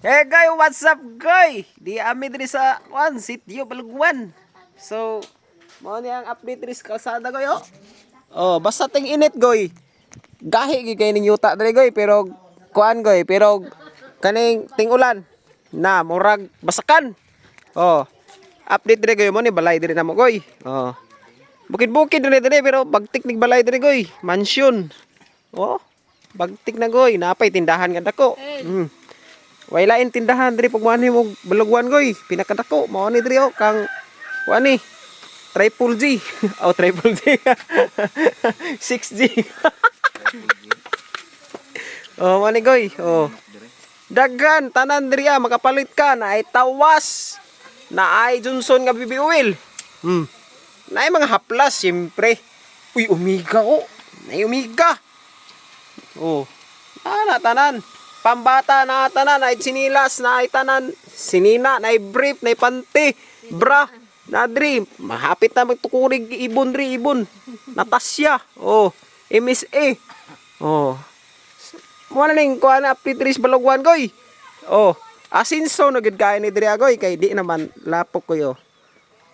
Hey guy, what's up guy? Di ami diri sa one sitio Balugwan. So, mo ni ang update diri sa kalsada goy oh. Oh, basta ting init goy. Gahi gi kay ning yuta diri goy pero kuan goy pero kaning ting ulan na murag basakan. Oh. Update diri goy mo ni balay diri na mo goy. Oh. Bukid-bukid diri diri pero bagtik nig balay diri goy. Mansion. Oh. Bagtik na goy, napay tindahan nga dako. Mm. Way lain tindahan diri pag manhi mo balugwan goy. Pinakadako mao ni diri oh kang wani triple G. oh triple G. 6G. oh mao ni goy. Oh. Daghan tanan diri ah makapalit ka na ay tawas. Na ay Johnson nga BB oil. Hmm. Na ay mga haplas siyempre. Uy, umiga oh. Na umiga. Oh. Ah, tanan. Pambata na tanan ay sinilas na ay tanan. Sinina na ay brief na panty. Bra. Na dri. Mahapit na magtukurig ibon dri ibon. Natasya. Oh. MSA. Oh. Mo na ning kuan sa balugwan koy. Oh. Asinso na gid kay ni diri agoy kay di naman lapok ko yo.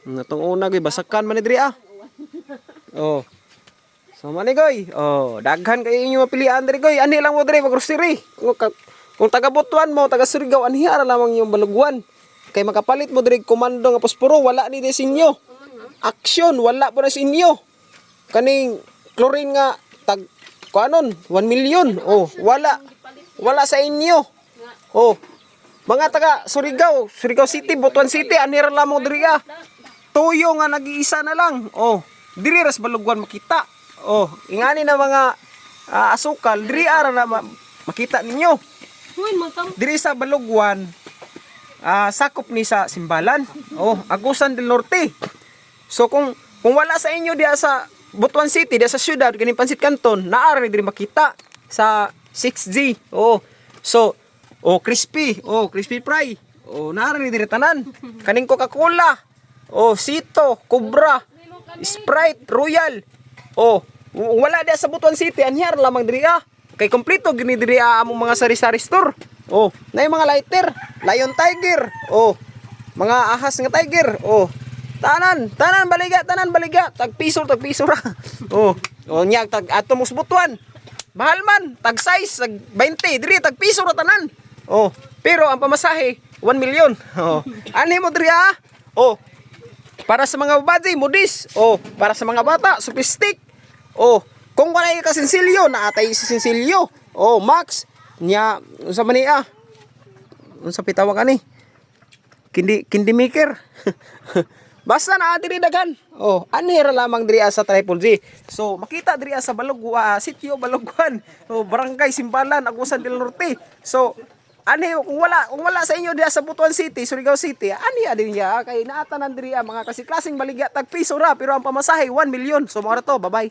Natong una koy basakan man ni diri ah. Oh. So manigoy, oh, daghan kayo inyo mapilian diri goy. Ani lang mo diri mag grocery. Kung, kung taga Butuan mo, taga Surigao, ani ara lamang yung balugwan. Kay makapalit mo diri komando nga posporo, wala ni di sa inyo. Action, wala po na sa inyo. Kaning chlorine nga tag kuanon 1 million. Oh, wala. Wala sa inyo. Oh. Mga taga Surigao, Surigao City, Butuan City, ani ra lamang diri ah. Tuyo nga nag-iisa na lang. Oh, diri ras balugwan makita. Oh, ingani na mga ah, asukal, diri ara na ma- makita ninyo. Diri sa balugwan, ah, sakop ni sa Simbalan. Oh, Agusan del Norte. So kung kung wala sa inyo diya sa Butuan City, diya sa syudad, ganing Pansit Canton, ni diri makita sa 6G. Oh. So, oh crispy, oh crispy fry. Oh, ni diri tanan. Kaning Coca-Cola. Oh, Sito, Cobra, Sprite, Royal. Oh, wala diya sa Butuan City, anyar lamang diri ah. Kay kompleto gini diri ah, among mga sari-sari store. Oh, na mga lighter, Lion Tiger. Oh, mga ahas nga tiger. Oh, tanan, tanan baliga, tanan baliga. Tag piso, tag piso ra. oh, oh nya tag atomos butuan. Mahal man, tag size, tag 20, diri tag piso ra tanan. Oh, pero ang pamasahe 1 million. Oh, ani mo diri ah? Oh, para sa mga babae, modis. Oh, para sa mga bata, sophistic. Oh, kung wala yung kasinsilyo, naatay si sinsilyo. Oh, Max, nya, unsa man niya? Unsa pitawag ani? Kindi kindi maker. Basta na diri daghan. Oh, anhira lamang diri sa Triple G. So, makita diri sa Balugwa, sitio Balugwan. Oh, barangay Simbalan, Agusan del Norte. So, ani kung wala kung wala sa inyo diya sa Butuan City, Surigao City, ani adin niya kay naatanan diri mga kasi klaseng baligya tag piso ra pero ang pamasahe 1 million. So, mo to, bye-bye.